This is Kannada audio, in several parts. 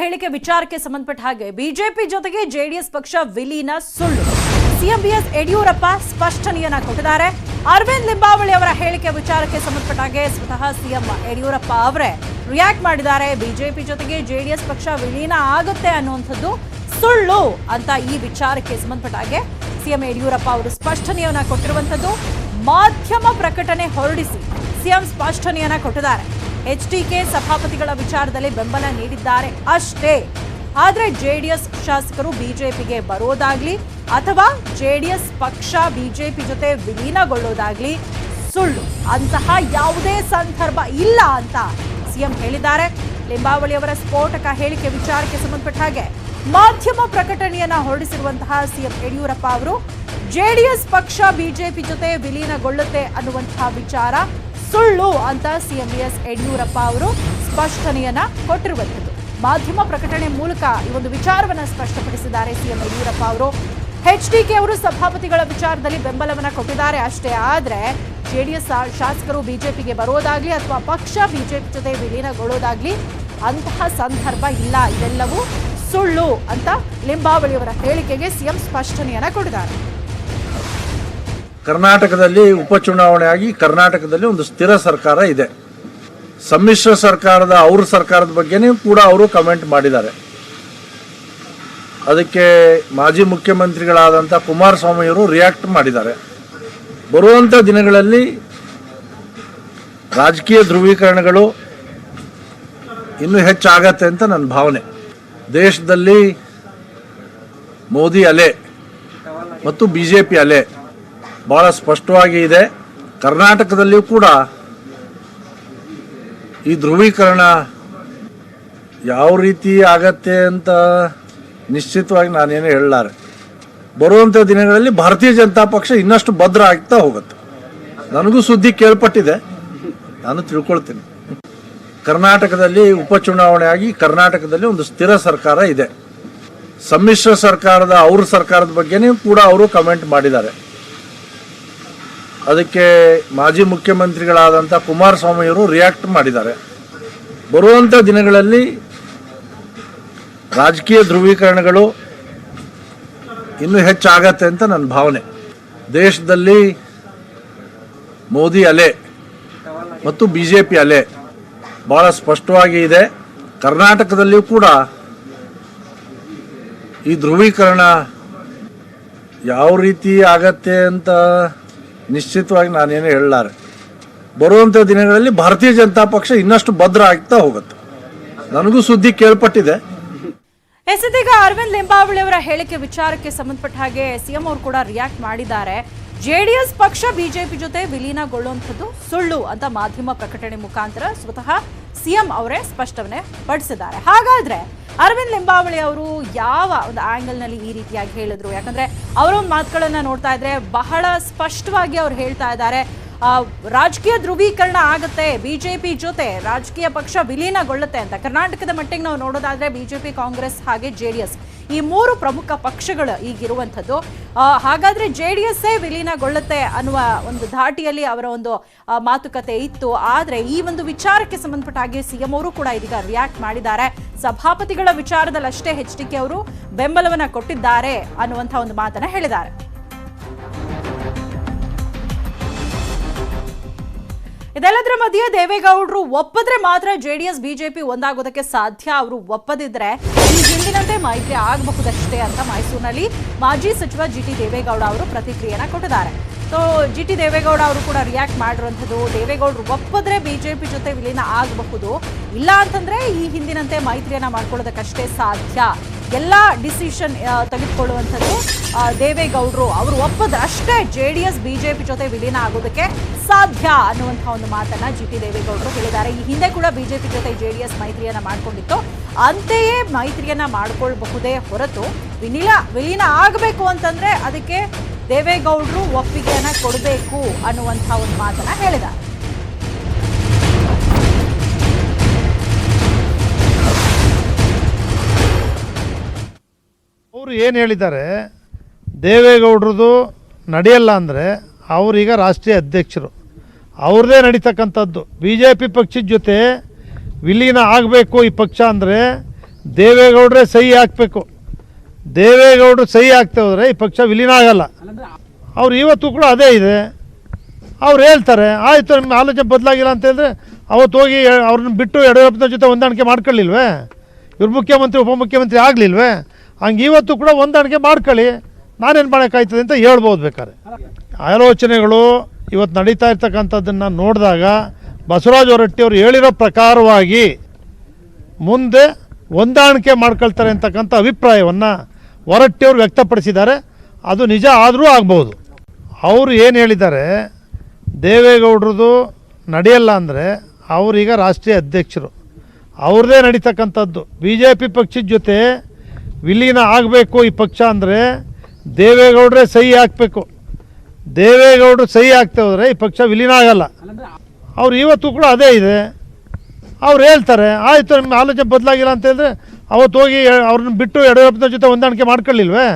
ಹೇಳಿಕೆ ವಿಚಾರಕ್ಕೆ ಸಂಬಂಧಪಟ್ಟ ಹಾಗೆ ಬಿಜೆಪಿ ಜೊತೆಗೆ ಜೆಡಿಎಸ್ ಪಕ್ಷ ವಿಲೀನ ಸುಳ್ಳು. ಸಿಎಂ ಬಿಎಸ್ ಯಡಿಯೂರಪ್ಪ ಸ್ಪಷ್ಟನೆಯನ್ನ ಕೊಟ್ಟಿದ್ದಾರೆ. ಅರವಿಂದ್ ಲಿಂಬಾವಳಿ ಅವರ ಹೇಳಿಕೆ ವಿಚಾರಕ್ಕೆ ಸಂಬಂಧಪಟ್ಟ ಹಾಗೆ ಸ್ವತಃ ಸಿಎಂ ಯಡಿಯೂರಪ್ಪ ಅವರೇ ರಿಯಾಕ್ಟ್ ಮಾಡಿದ್ದಾರೆ. ಬಿಜೆಪಿ ಜೊತೆಗೆ ಜೆಡಿಎಸ್ ಪಕ್ಷ ವಿಲೀನ ಆಗುತ್ತೆ ಅನ್ನುವಂಥದ್ದು ಸುಳ್ಳು ಅಂತ ಈ ವಿಚಾರಕ್ಕೆ ಸಂಬಂಧಪಟ್ಟ ಹಾಗೆ ಸಿಎಂ ಯಡಿಯೂರಪ್ಪ ಅವರು ಸ್ಪಷ್ಟನೆಯನ್ನ ಕೊಟ್ಟಿರುವಂಥದ್ದು. ಮಾಧ್ಯಮ ಪ್ರಕಟಣೆ ಹೊರಡಿಸಿ ಸಿಎಂ ಸ್ಪಷ್ಟನೆಯನ್ನ ಕೊಟ್ಟಿದ್ದಾರೆ. ಎಚ್ಡಿಕೆ ಸಭಾಪತಿಗಳ ವಿಚಾರದಲ್ಲಿ ಬೆಂಬಲ ನೀಡಿದ್ದಾರೆ ಅಷ್ಟೇ. ಆದ್ರೆ ಜೆಡಿಎಸ್ ಶಾಸಕರು ಬಿಜೆಪಿಗೆ ಬರೋದಾಗ್ಲಿ ಅಥವಾ ಜೆಡಿಎಸ್ ಪಕ್ಷ ಬಿಜೆಪಿ ಜೊತೆ ವಿಲೀನಗೊಳ್ಳೋದಾಗ್ಲಿ ಸುಳ್ಳು. ಅಂತಹ ಯಾವುದೇ ಸಂದರ್ಭ ಇಲ್ಲ ಅಂತ ಸಿಎಂ ಹೇಳಿದ್ದಾರೆ. ಲಿಂಬಾವಳಿಯವರ ಸ್ಫೋಟಕ ಹೇಳಿಕೆ ವಿಚಾರಕ್ಕೆ ಸಂಬಂಧಪಟ್ಟ ಹಾಗೆ ಮಾಧ್ಯಮ ಪ್ರಕಟಣೆಯನ್ನ ಹೊರಡಿಸಿರುವಂತಹ ಸಿಎಂ ಯಡಿಯೂರಪ್ಪ ಅವರು, ಜೆಡಿಎಸ್ ಪಕ್ಷ ಬಿಜೆಪಿ ಜೊತೆ ವಿಲೀನಗೊಳ್ಳುತ್ತೆ ಅನ್ನುವಂತಹ ವಿಚಾರ ಸುಳ್ಳು ಅಂತ ಸಿಎಂ ಎಸ್ ಯಡಿಯೂರಪ್ಪ ಅವರು ಸ್ಪಷ್ಟನೆಯನ್ನ ಕೊಟ್ಟಿರುವಂಥದ್ದು. ಮಾಧ್ಯಮ ಪ್ರಕಟಣೆ ಮೂಲಕ ಈ ಒಂದು ವಿಚಾರವನ್ನ ಸ್ಪಷ್ಟಪಡಿಸಿದ್ದಾರೆ ಸಿಎಂ ಯಡಿಯೂರಪ್ಪ ಅವರು. ಎಚ್ ಡಿ ಕೆ ಅವರು ಸಭಾಪತಿಗಳ ವಿಚಾರದಲ್ಲಿ ಬೆಂಬಲವನ್ನ ಕೊಟ್ಟಿದ್ದಾರೆ ಅಷ್ಟೇ. ಆದ್ರೆ ಜೆಡಿಎಸ್ ಶಾಸಕರು ಬಿಜೆಪಿಗೆ ಬರೋದಾಗ್ಲಿ ಅಥವಾ ಪಕ್ಷ ಬಿಜೆಪಿ ಜೊತೆ ವಿಲೀನಗೊಳ್ಳೋದಾಗ್ಲಿ ಅಂತಹ ಸಂದರ್ಭ ಇಲ್ಲ. ಇದೆಲ್ಲವೂ ಸುಳ್ಳು ಅಂತ ಲಿಂಬಾವಳಿಯವರ ಹೇಳಿಕೆಗೆ ಸಿಎಂ ಸ್ಪಷ್ಟನೆಯನ್ನ ಕೊಟ್ಟಿದ್ದಾರೆ. ಕರ್ನಾಟಕದಲ್ಲಿ ಉಪಚುನಾವಣೆ ಆಗಿ ಕರ್ನಾಟಕದಲ್ಲಿ ಒಂದು ಸ್ಥಿರ ಸರ್ಕಾರ ಇದೆ. ಸಮ್ಮಿಶ್ರ ಸರ್ಕಾರದ ಅವ್ರ ಸರ್ಕಾರದ ಬಗ್ಗೆನೇ ಕೂಡ ಅವರು ಕಮೆಂಟ್ ಮಾಡಿದ್ದಾರೆ. ಅದಕ್ಕೆ ಮಾಜಿ ಮುಖ್ಯಮಂತ್ರಿಗಳಾದಂಥ ಕುಮಾರಸ್ವಾಮಿಯವರು ರಿಯಾಕ್ಟ್ ಮಾಡಿದ್ದಾರೆ. ಬರುವಂಥ ದಿನಗಳಲ್ಲಿ ರಾಜಕೀಯ ಧ್ರುವೀಕರಣಗಳು ಇನ್ನೂ ಹೆಚ್ಚಾಗತ್ತೆ ಅಂತ ನನ್ನ ಭಾವನೆ. ದೇಶದಲ್ಲಿ ಮೋದಿ ಅಲೆ ಮತ್ತು ಬಿ ಜೆ ಪಿ ಅಲೆ ಭಾಳ ಸ್ಪಷ್ಟವಾಗಿ ಇದೆ. ಕರ್ನಾಟಕದಲ್ಲಿಯೂ ಕೂಡ ಈ ಧ್ರುವೀಕರಣ ಯಾವ ರೀತಿ ಆಗತ್ತೆ ಅಂತ ನಿಶ್ಚಿತವಾಗಿ ನಾನೇನು ಹೇಳಲಾರೆ. ಬರುವಂಥ ದಿನಗಳಲ್ಲಿ ಭಾರತೀಯ ಜನತಾ ಪಕ್ಷ ಇನ್ನಷ್ಟು ಭದ್ರ ಆಗ್ತಾ ಹೋಗುತ್ತೆ. ನನಗೂ ಸುದ್ದಿ ಕೇಳ್ಪಟ್ಟಿದೆ. ನಾನು ತಿಳ್ಕೊಳ್ತೀನಿ. ಕರ್ನಾಟಕದಲ್ಲಿ ಉಪಚುನಾವಣೆ ಆಗಿ ಕರ್ನಾಟಕದಲ್ಲಿ ಒಂದು ಸ್ಥಿರ ಸರ್ಕಾರ ಇದೆ. ಸಮ್ಮಿಶ್ರ ಸರ್ಕಾರದ, ಅವ್ರ ಸರ್ಕಾರದ ಬಗ್ಗೆನೇ ಕೂಡ ಅವರು ಕಮೆಂಟ್ ಮಾಡಿದ್ದಾರೆ. ಅದಕ್ಕೆ ಮಾಜಿ ಮುಖ್ಯಮಂತ್ರಿಗಳಾದಂಥ ಕುಮಾರಸ್ವಾಮಿಯವರು ರಿಯಾಕ್ಟ್ ಮಾಡಿದ್ದಾರೆ. ಬರುವಂಥ ದಿನಗಳಲ್ಲಿ ರಾಜಕೀಯ ಧ್ರುವೀಕರಣಗಳು ಇನ್ನೂ ಹೆಚ್ಚಾಗತ್ತೆ ಅಂತ ನನ್ನ ಭಾವನೆ. ದೇಶದಲ್ಲಿ ಮೋದಿ ಅಲೆ ಮತ್ತು ಬಿ ಜೆ ಪಿ ಅಲೆ ಭಾಳ ಸ್ಪಷ್ಟವಾಗಿ ಇದೆ. ಕರ್ನಾಟಕದಲ್ಲಿಯೂ ಕೂಡ ಈ ಧ್ರುವೀಕರಣ ಯಾವ ರೀತಿ ಆಗತ್ತೆ ಅಂತ ನಿಶ್ಚಿತವಾಗಿ ನಾನೇನು ಹೇಳಲಾರೆ ಬರುವಂಥ ದಿನಗಳಲ್ಲಿ ಭಾರತೀಯ ಜನತಾ ಪಕ್ಷ ಇನ್ನಷ್ಟು ಭದ್ರ ಆಗ್ತಾ ಹೋಗುತ್ತೆ. ನನಗೂ ಸುದ್ದಿ ಕೇಳ್ಪಟ್ಟಿದೆ. ಎಸ್, ಇದೀಗ ಅರವಿಂದ್ ಲಿಂಬಾವಳಿ ಅವರ ಹೇಳಿಕೆ ವಿಚಾರಕ್ಕೆ ಸಂಬಂಧಪಟ್ಟ ಹಾಗೆ ಸಿಎಂ ಅವರು ಕೂಡ ರಿಯಾಕ್ಟ್ ಮಾಡಿದ್ದಾರೆ. ಜೆಡಿಎಸ್ ಪಕ್ಷ, ಬಿಜೆಪಿ ಜೊತೆ ವಿಲೀನಗೊಳ್ಳುವಂಥದ್ದು ಸುಳ್ಳು ಅಂತ ಮಾಧ್ಯಮ ಪ್ರಕಟಣೆ ಮುಖಾಂತರ ಸ್ವತಃ ಸಿಎಂ ಅವರೇ ಸ್ಪಷ್ಟನೆ ಪಡಿಸಿದ್ದಾರೆ ಹಾಗಾದ್ರೆ ಅರವಿಂದ್ ಲಿಂಬಾವಳಿ ಅವರು ಯಾವ ಒಂದು ಆಂಗಲ್ನಲ್ಲಿ ಈ ರೀತಿಯಾಗಿ ಹೇಳಿದ್ರು? ಯಾಕಂದ್ರೆ ಅವರ ಮಾತುಗಳನ್ನು ನೋಡ್ತಾ ಇದ್ರೆ ಬಹಳ ಸ್ಪಷ್ಟವಾಗಿ ಅವ್ರು ಹೇಳ್ತಾ ಇದ್ದಾರೆ. ರಾಜಕೀಯ ಧ್ರುವೀಕರಣ ಆಗುತ್ತೆ ಬಿಜೆಪಿ ಜೊತೆ ರಾಜಕೀಯ ಪಕ್ಷ ವಿಲೀನಗೊಳ್ಳುತ್ತೆ ಅಂತ. ಕರ್ನಾಟಕದ ಮಟ್ಟಿಗೆ ನಾವು ನೋಡೋದಾದ್ರೆ ಬಿಜೆಪಿ ಕಾಂಗ್ರೆಸ್ ಹಾಗೆ ಜೆಡಿಎಸ್ ಈ ಮೂರು ಪ್ರಮುಖ ಪಕ್ಷಗಳು ಈಗಿರುವಂಥದ್ದು. ಹಾಗಾದರೆ ಜೆ ಡಿ ಎಸ್ಸೇ ವಿಲೀನಗೊಳ್ಳುತ್ತೆ ಅನ್ನುವ ಒಂದು ಧಾಟಿಯಲ್ಲಿ ಅವರ ಒಂದು ಮಾತುಕತೆ ಇತ್ತು. ಆದರೆ ಈ ಒಂದು ವಿಚಾರಕ್ಕೆ ಸಂಬಂಧಪಟ್ಟ ಹಾಗೆ ಸಿಎಂ ಅವರು ಕೂಡ ಇದೀಗ ರಿಯಾಕ್ಟ್ ಮಾಡಿದ್ದಾರೆ. ಸಭಾಪತಿಗಳ ವಿಚಾರದಲ್ಲಿ ಅಷ್ಟೇ ಎಚ್ ಡಿ ಕೆ ಅವರು ಬೆಂಬಲವನ್ನು ಕೊಟ್ಟಿದ್ದಾರೆ ಅನ್ನುವಂಥ ಒಂದು ಮಾತನ್ನ ಹೇಳಿದ್ದಾರೆ. ಇದೆಲ್ಲದರ ಮಧ್ಯೆ ದೇವೇಗೌಡರು ಒಪ್ಪಿದ್ರೆ ಮಾತ್ರ ಜೆಡಿಎಸ್ ಬಿಜೆಪಿ ಒಂದಾಗೋದಕ್ಕೆ ಸಾಧ್ಯ. ಅವರು ಒಪ್ಪದಿದ್ರೆ ಈ ಹಿಂದಿನಂತೆ ಮೈತ್ರಿ ಆಗಬಹುದಷ್ಟೇ ಅಂತ ಮೈಸೂರಿನಲ್ಲಿ ಮಾಜಿ ಸಚಿವ ಜಿ ಟಿ ದೇವೇಗೌಡ ಅವರು ಪ್ರತಿಕ್ರಿಯೆನ ಕೊಟ್ಟಿದ್ದಾರೆ. ಸೊ ಜಿ ಟಿ ದೇವೇಗೌಡ ಅವರು ಕೂಡ ರಿಯಾಕ್ಟ್ ಮಾಡಿರುವಂಥದ್ದು, ದೇವೇಗೌಡರು ಒಪ್ಪಿದ್ರೆ ಬಿಜೆಪಿ ಜೊತೆ ವಿಲೀನ ಆಗಬಹುದು. ಇಲ್ಲ ಅಂತಂದ್ರೆ ಈ ಹಿಂದಿನಂತೆ ಮೈತ್ರಿಯನ್ನ ಮಾಡ್ಕೊಳ್ಳೋದಕ್ಕಷ್ಟೇ ಸಾಧ್ಯ. ಎಲ್ಲ ಡಿಸಿಷನ್ ತೆಗೆದುಕೊಳ್ಳುವಂಥದ್ದು ದೇವೇಗೌಡರು ಅವರು ಒಪ್ಪದ್ರೆ ಅಷ್ಟೇ ಜೆ ಡಿ ಎಸ್ ಬಿಜೆಪಿ ಜೊತೆ ವಿಲೀನ ಆಗೋದಕ್ಕೆ ಸಾಧ್ಯ ಅನ್ನುವಂಥ ಒಂದು ಮಾತನ್ನ ಜಿ ಟಿ ದೇವೇಗೌಡರು ಹೇಳಿದ್ದಾರೆ. ಈ ಹಿಂದೆ ಕೂಡ ಬಿಜೆಪಿ ಜೊತೆ ಜೆ ಡಿ ಎಸ್ ಮೈತ್ರಿಯನ್ನ ಮಾಡಿಕೊಂಡಿತ್ತು. ಅಂತೆಯೇ ಮೈತ್ರಿಯನ್ನ ಮಾಡಿಕೊಳ್ಬಹುದೇ ಹೊರತು ವಿಲೀನ ವಿಲೀನ ಆಗಬೇಕು ಅಂತಂದ್ರೆ ಅದಕ್ಕೆ ದೇವೇಗೌಡರು ಒಪ್ಪಿಗೆಯನ್ನ ಕೊಡಬೇಕು ಅನ್ನುವಂಥ ಒಂದು ಮಾತನ್ನ ಹೇಳಿದ್ದಾರೆ. ಅವರು ಏನು ಹೇಳಿದ್ದಾರೆ ದೇವೇಗೌಡ್ರದ್ದು ನಡೆಯಲ್ಲ ಅಂದರೆ ಅವರೀಗ ರಾಷ್ಟ್ರೀಯ ಅಧ್ಯಕ್ಷರು. ಅವ್ರದ್ದೇ ನಡೀತಕ್ಕಂಥದ್ದು. ಬಿ ಜೆ ಪಿ ಪಕ್ಷದ ಜೊತೆ ವಿಲೀನ ಆಗಬೇಕು ಈ ಪಕ್ಷ ಅಂದರೆ ದೇವೇಗೌಡರೇ ಸಹಿ ಹಾಕಬೇಕು. ದೇವೇಗೌಡರು ಸಹಿ ಹಾಕ್ತಾ ಹೋದರೆ ಈ ಪಕ್ಷ ವಿಲೀನ ಆಗಲ್ಲ. ಅವ್ರು ಇವತ್ತು ಕೂಡ ಅದೇ ಇದೆ. ಅವ್ರು ಹೇಳ್ತಾರೆ, ಆಯಿತು, ನಿಮ್ಮ ಆಲೋಚನೆ ಬದಲಾಗಿಲ್ಲ ಅಂತ ಹೇಳಿದ್ರೆ ಅವತ್ತು ಹೋಗಿ ಅವ್ರನ್ನ ಬಿಟ್ಟು ಯಡಿಯೂರಪ್ಪನ ಜೊತೆ ಹೊಂದಾಣಿಕೆ ಮಾಡ್ಕೊಳ್ಳಿಲ್ವೇ? ಇವ್ರು ಮುಖ್ಯಮಂತ್ರಿ, ಉಪಮುಖ್ಯಮಂತ್ರಿ ಆಗಲಿಲ್ವೇ? ಹಂಗೆ ಇವತ್ತು ಕೂಡ ಹೊಂದಾಣಿಕೆ ಮಾಡ್ಕೊಳ್ಳಿ. ನಾನೇನು ಮಾಡೋಕ್ಕಾಯ್ತದೆ ಅಂತ ಹೇಳ್ಬೋದು ಬೇಕಾದ್ರೆ. ಆಲೋಚನೆಗಳು ಇವತ್ತು ನಡೀತಾ ಇರ್ತಕ್ಕಂಥದ್ದನ್ನು ನೋಡಿದಾಗ ಬಸವರಾಜ ಹೊರಟ್ಟಿ ಅವರು ಹೇಳಿರೋ ಪ್ರಕಾರವಾಗಿ ಮುಂದೆ ಹೊಂದಾಣಿಕೆ ಮಾಡ್ಕೊಳ್ತಾರೆ ಅಂತಕ್ಕಂಥ ಅಭಿಪ್ರಾಯವನ್ನು ಹೊರಟ್ಟಿಯವರು ವ್ಯಕ್ತಪಡಿಸಿದ್ದಾರೆ. ಅದು ನಿಜ ಆದರೂ ಆಗ್ಬೋದು. ಅವರು ಏನು ಹೇಳಿದ್ದಾರೆ, ದೇವೇಗೌಡರದು ನಡೆಯಲ್ಲ ಅಂದರೆ ಅವರೀಗ ರಾಷ್ಟ್ರೀಯ ಅಧ್ಯಕ್ಷರು. ಅವ್ರದ್ದೇ ನಡೀತಕ್ಕಂಥದ್ದು. ಬಿ ಜೆ ಪಿ ಪಕ್ಷದ ಜೊತೆ ವಿಲೀನ ಆಗಬೇಕು ಈ ಪಕ್ಷ ಅಂದರೆ ದೇವೇಗೌಡರೇ ಸಹಿ ಹಾಕಬೇಕು. ದೇವೇಗೌಡರು ಸಹಿ ಹಾಕ್ತಾ ಹೋದರೆ ಈ ಪಕ್ಷ ವಿಲೀನ ಆಗಲ್ಲ. ಅವ್ರು ಇವತ್ತು ಕೂಡ ಅದೇ ಇದೆ. ಅವ್ರು ಹೇಳ್ತಾರೆ, ಆಯಿತು ನಿಮ್ಮ ಆಲೋಚನೆ ಬದಲಾಗಿಲ್ಲ ಅಂತ ಹೇಳಿದ್ರೆ ಅವತ್ತು ಹೋಗಿ ಅವ್ರನ್ನ ಬಿಟ್ಟು ಯಡಿಯೂರಪ್ಪನ ಜೊತೆ ಹೊಂದಾಣಿಕೆ ಮಾಡ್ಕೊಳ್ಳಿಲ್ವೇ?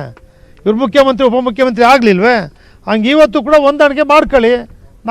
ಇವ್ರು ಮುಖ್ಯಮಂತ್ರಿ, ಉಪಮುಖ್ಯಮಂತ್ರಿ ಆಗಲಿಲ್ವೇ? ಹಂಗೆ ಇವತ್ತು ಕೂಡ ಹೊಂದಾಣಿಕೆ ಮಾಡ್ಕೊಳ್ಳಿ.